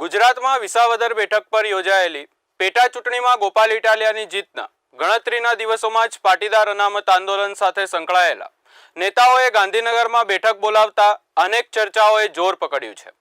ગુજરાતમાં વિસાવદર બેઠક પર યોજાયેલી પેટા ચૂંટણીમાં ગોપાલ ઇટાલિયાની જીતના ગણતરીના દિવસોમાં જ પાટીદાર અનામત આંદોલન સાથે સંકળાયેલા. નેતાઓએ ગાંધીનગરમાં બેઠક બોલાવતા અનેક ચર્ચાઓએ જોર પકડ્યું છે.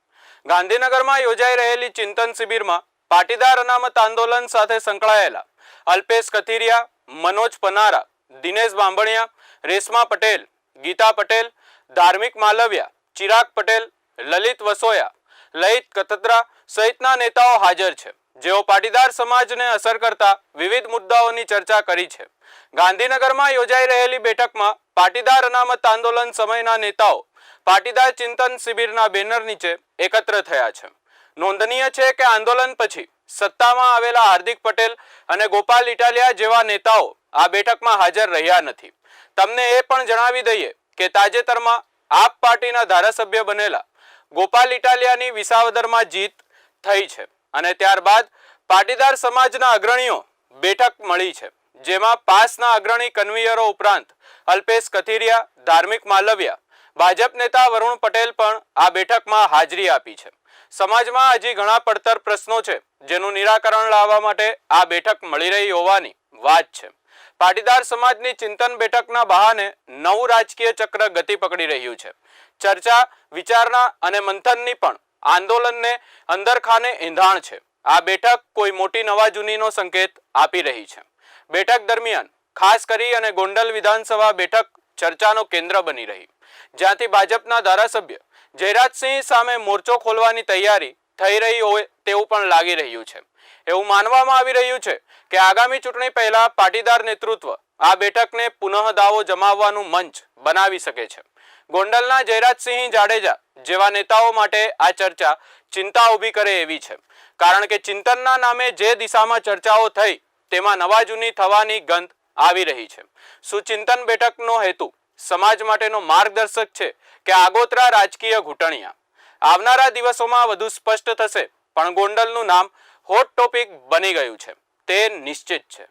ગાંધીનગરમાં યોજાઈ રહેલી ચિંતન શિબિરમાં પાટીદાર અનામત આંદોલન સાથે સંકળાયેલા અલ્પેશ કથિરિયા, મનોજ પનારા, દિનેશ બાંભણિયા, રેશમા પટેલ, ગીતા પટેલ, ધાર્મિક માલવિયા, ચિરાગ પટેલ, લલિત વસોયા લલિત કતત્રા સહિતના નેતાઓ હાજર છે. જેઓ પાટીદાર સમાજને અસર કરતા વિવિધ મુદ્દાઓની ચર્ચા કરી છે. ગાંધીનગરમાં યોજાઈ રહેલી બેઠકમાં પાટીદાર અનામત આંદોલન સમયના નેતાઓ પાટીદાર ચિંતન શિબિરના બેનર નીચે એકત્ર થયા છે. નોંધનીય છે કે આંદોલન પછી સત્તામાં આવેલા હાર્દિક પટેલ અને ગોપાલ ઇટાલિયા જેવા નેતાઓ આ બેઠકમાં હાજર રહ્યા નથી. તમને એ પણ જણાવી દઈએ કે તાજેતરમાં આપ પાર્ટીના ધારાસભ્ય બનેલા ગોપાલ ઇટાલિયાની વિસાવદરમાં જીત થઈ છે અને ત્યારબાદ પાટીદાર સમાજના અગ્રણીઓ બેઠક મળી છે, જેમાં પાસના અગ્રણી કન્વીયરો ઉપરાંત અલ્પેશ કથિરિયા, ધાર્મિક માલવિયા, ભાજપ નેતા વરુણ પટેલ પણ આ બેઠકમાં હાજરી આપી છે. સમાજમાં હજી ઘણા પડતર પ્રશ્નો છે, જેનું નિરાકરણ લાવવા માટે આ બેઠક મળી રહી હોવાની વાત છે. પાટીદાર સમાજની ચિંતન બેઠકના બહાને નવું રાજકીય ચક્ર ગતિ પકડી રહ્યું છે. ચર્ચા, વિચારણા અને મંથનની પણ આંદોલનને અંદરખાને ઈંધાણ છે. આ બેઠક કોઈ મોટી નવાજૂનીનો સંકેત આપી રહી છે. બેઠક દરમિયાન ખાસ કરી અને ગોંડલ વિધાનસભા બેઠક ચર્ચાનો કેન્દ્ર બની રહી. જ્યાંથી ભાજપના ધારાસભ્ય જયરાજસિંહ સામે મોરચો ખોલવાની તૈયારી થઈ રહી હોય તેવું પણ લાગી રહ્યું છે. એવું માનવામાં આવી રહ્યું છે કે આગામી ચૂંટણી પહેલા પાટીદાર નેતૃત્વ આ બેઠકને પુનઃ દાવો જમાવવાનું મંચ બનાવી શકે છે. ગોંડલના જયરાજસિંહ જાડેજા જેવા નેતાઓ માટે આ ચર્ચા ચિંતા ઊભી કરે એવી છે. કારણ કે ચિંતનના નામે જે દિશામાં ચર્ચાઓ થઈ, તેમાં નવા જૂની થવાની ગંધ આવી રહી છે. શું ચિંતન બેઠકનો હેતુ સમાજ માટેનો માર્ગદર્શક છે કે આગોતરા રાજકીય ઘૂંટણિયા. આવનારા દિવસોમાં વધુ સ્પષ્ટ થશે, પણ ગોંડલનું નામ હોટ ટોપિક બની ગયું છે. તે નિશ્ચિત છે.